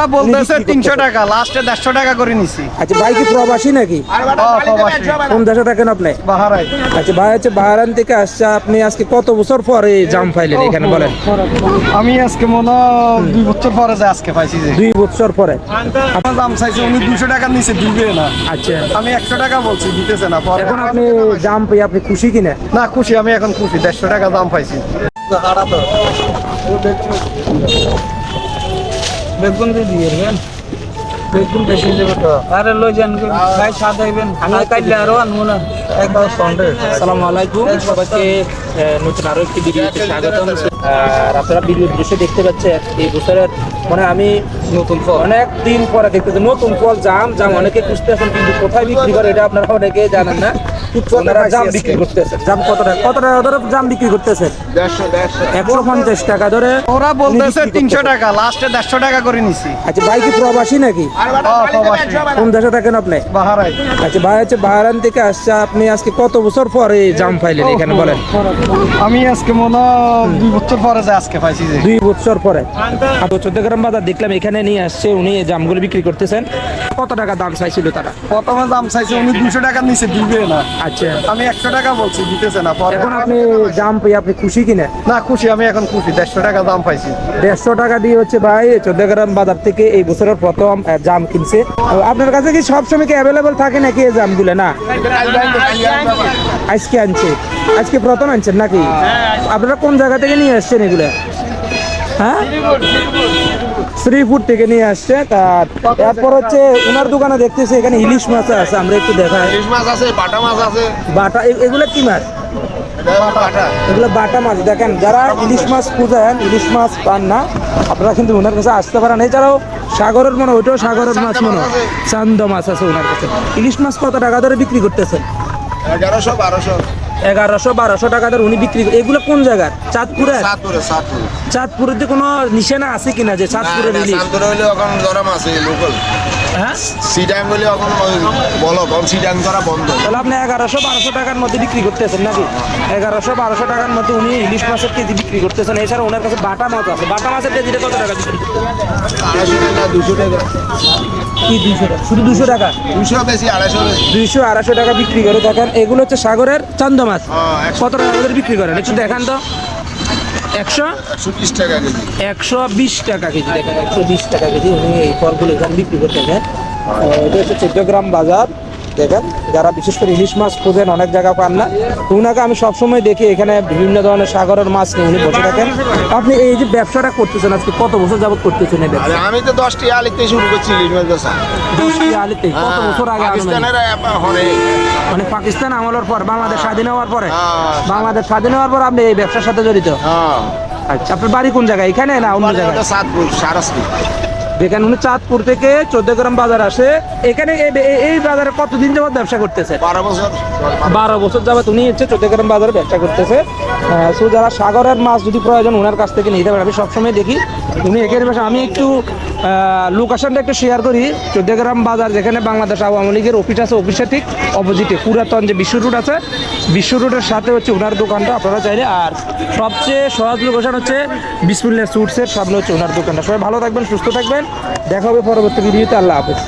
ওরা বলতেছে তিনশো টাকা লাস্টে দেড়শো টাকা করে নিছি। আচ্ছা ভাই কি প্রবাসী নাকি? কোন দেশে থাকেন আপনি? বাহারাই। আচ্ছা ভাই হচ্ছে বাহারান থেকে আসছে আপনি আজকে কত বছর পরে জাম পাইলেন এখানে বলেন? আমি আজকে মনে দুই বছর পরে যে আজকে পাইছি যে। দুই বছর পরে। আমার দাম চাইছে উনি দুশো টাকা নিচে দিবে না। আচ্ছা। আমি একশো টাকা বলছি দিতেছে না পরে এখন আপনি জাম পাই আপনি খুশি কিনা? না খুশি আমি এখন খুশি দেড়শো টাকা দাম পাইছি। বেগুন দিয়ে দিয়ে দেবেন। বেগুন বেশি দেবে তো। আরে লই যান। ভাই সাদ হইবেন। আমি কাইলে আরও আনব না। একবার সন্ডে আসসালামু আলাইকুম। সবাইকে নতুন আরও একটি ভিডিওতে স্বাগতম। আর আপনারা ভিডিওর দৃশ্য দেখতে পাচ্ছেন এই বছরের মানে আমি নতুন ফল। অনেক দিন পরে দেখতেছি নতুন ফল জাম জাম। অনেকে খুঁজতেছেন কিন্তু কোথায় বিক্রি করে এটা আপনারা অনেকে জানেন না। জাম বিক্রি করতেছেন জাম কত টাকা? কত টাকা ধরে জাম বিক্রি করতেছেন একশো পঞ্চাশ টাকা ধরে ওরা বলতেছে তিনশো টাকা লাস্টে দেড়শো টাকা করে নিছি। আচ্ছা ভাই কি প্রবাসী নাকি? কোন দেশে থাকেন আপনি? বাহারাই আচ্ছা ভাই হচ্ছে বাহারান থেকে আসছে। আপনি আজকে কত বছর পরে জাম পাইলেন এখানে বলেন? আমি আজকে মনে দুই বছর পরে যে আজকে পাইছি যে। দুই বছর পরে। আর চোদ্দগ্রাম বাজার দেখলাম এখানে নিয়ে আসছে উনি জামগুলো বিক্রি করতেছেন। কত টাকা দাম চাইছিল তারা? প্রথমে দাম চাইছে উনি দুশো টাকা নিচে দিবে না। আচ্ছা। আমি একশো টাকা বলছি দিতেছে না পরে এখন আপনি জাম পেয়ে আপনি খুশি কিনা? না খুশি আমি এখন খুশি দেড়শো টাকা দাম পাইছি। দেড়শো টাকা দিয়ে হচ্ছে ভাই চোদ্দগ্রাম বাজার থেকে এই বছরের প্রথম জাম কিনছে। আপনার কাছে কি সবসময় কি অ্যাভেলেবল থাকে নাকি এই জামগুলো? না? আজকে আনছে। আজকে প্রথম আনছেন নাকি? আপনারা কোন জায়গা থেকে নিয়ে আসছেন এগুলো? হ্যাঁ? শ্রীপুর থেকে নিয়ে আসছে তার তারপর হচ্ছে ওনার দোকানে দেখতেছি এখানে ইলিশ মাছ আছে আমরা একটু দেখাই। ইলিশ মাছ আছে বাটা মাছ আছে। বাটা এগুলো কি মাছ? এগুলো বাটা মাছ। দেখেন যারা ইলিশ মাছ খুঁজেন ইলিশ মাছ পান না আপনারা কিন্তু ওনার কাছে আসতে পারেন। এছাড়াও সাগরের মনে ওইটাও সাগরের মাছ মনে চান্দ মাছ আছে ওনার কাছে। ইলিশ মাছ কত টাকা ধরে বিক্রি করতেছেন? এগারোশো বারোশো। এগারোশো বারোশো টাকা ধর উনি বিক্রি এগুলো কোন জায়গার? চাঁদপুরে। চাঁদপুরের কোনো নিশানা আছে কিনা যে চাঁদপুরে ইলিশ ধরা লোকাল হ্যাঁ? সিডাং হইলে এখন বলো কম সিডাং করা বন্ধ। তাহলে আপনি এগারোশো বারোশো টাকার মধ্যে বিক্রি করতেছেন নাকি? এগারোশো বারোশো টাকার মধ্যে উনি ইলিশ মাছের কেজি বিক্রি করতেছেন। এছাড়া ওনার কাছে বাটা মাছ আছে। বাটা মাছের কেজিটা কত টাকা বিক্রি দুশো টাকা। কি দুশো টাকা? শুধু দুশো টাকা? দুশো বেশি আড়াইশো দুইশো আড়াইশো টাকা বিক্রি করে। দেখেন এগুলো হচ্ছে সাগরের চান্দ মাছ। হ্যাঁ, কত টাকা করে বিক্রি করেন? একটু দেখান তো। একশো একশো বিশ টাকা কেজি। একশো বিশ টাকা কেজি দেখেন একশো বিশ টাকা কেজি। উনি এই ফলগুলো এখানে বিক্রি করতে চান এটা হচ্ছে চোদ্দ গ্রাম বাজার। দেখেন যারা বিশেষ করে ইলিশ মাছ খুঁজেন অনেক জায়গা পান না। উনাকে আমি সবসময় দেখি এখানে বিভিন্ন ধরনের সাগরের মাছ নিয়ে উনি বসে থাকেন। আপনি এই যে ব্যবসাটা করতেছেন আজকে কত বছর যাবত করতেছেন এই ব্যবসা? আমি তো দশটি আলিতে শুরু করছি ইলিশ মাছ দশটি আলিতে কত বছর আগে পাকিস্তানের মানে পাকিস্তান আমলের পর বাংলাদেশ স্বাধীন হওয়ার পরে? হ্যাঁ। বাংলাদেশ স্বাধীন হওয়ার পর আপনি এই ব্যবসার সাথে জড়িত? হ্যাঁ। আচ্ছা আপনার বাড়ি কোন জায়গায় এখানে না অন্য জায়গায়? সাতপুর সারাসরি দেখেন উনি চাঁদপুর থেকে চোদ্দ গ্রাম বাজার আসে এখানে এই- বাজারে কতদিন যাবত ব্যবসা করতেছে? বারো বছর। বারো বছর যাবত উনি হচ্ছে চোদ্দ গ্রাম বাজারে ব্যবসা করতেছে। সো যারা সাগরের মাছ যদি প্রয়োজন ওনার কাছ থেকে নিতে পারে আমি সবসময় দেখি। উনি এখানে বসে আমি একটু লোকেশনটা একটু শেয়ার করি। চোদ্দ গ্রাম বাজার যেখানে বাংলাদেশ আওয়ামী লীগের অফিস আছে অফিসে ঠিক অপোজিটে পুরাতন যে বিশ্ব রুট আছে বিশ্ব রোডের সাথে হচ্ছে ওনার দোকানটা, আপনারা চাইলে। আর সবচেয়ে সহজ লোকেশন হচ্ছে বিসমিল্লা সুটসের সামনে হচ্ছে ওনার দোকানটা। সবাই ভালো থাকবেন, সুস্থ থাকবেন। দেখা হবে পরবর্তী ভিডিওতে। আল্লাহ হাফেজ।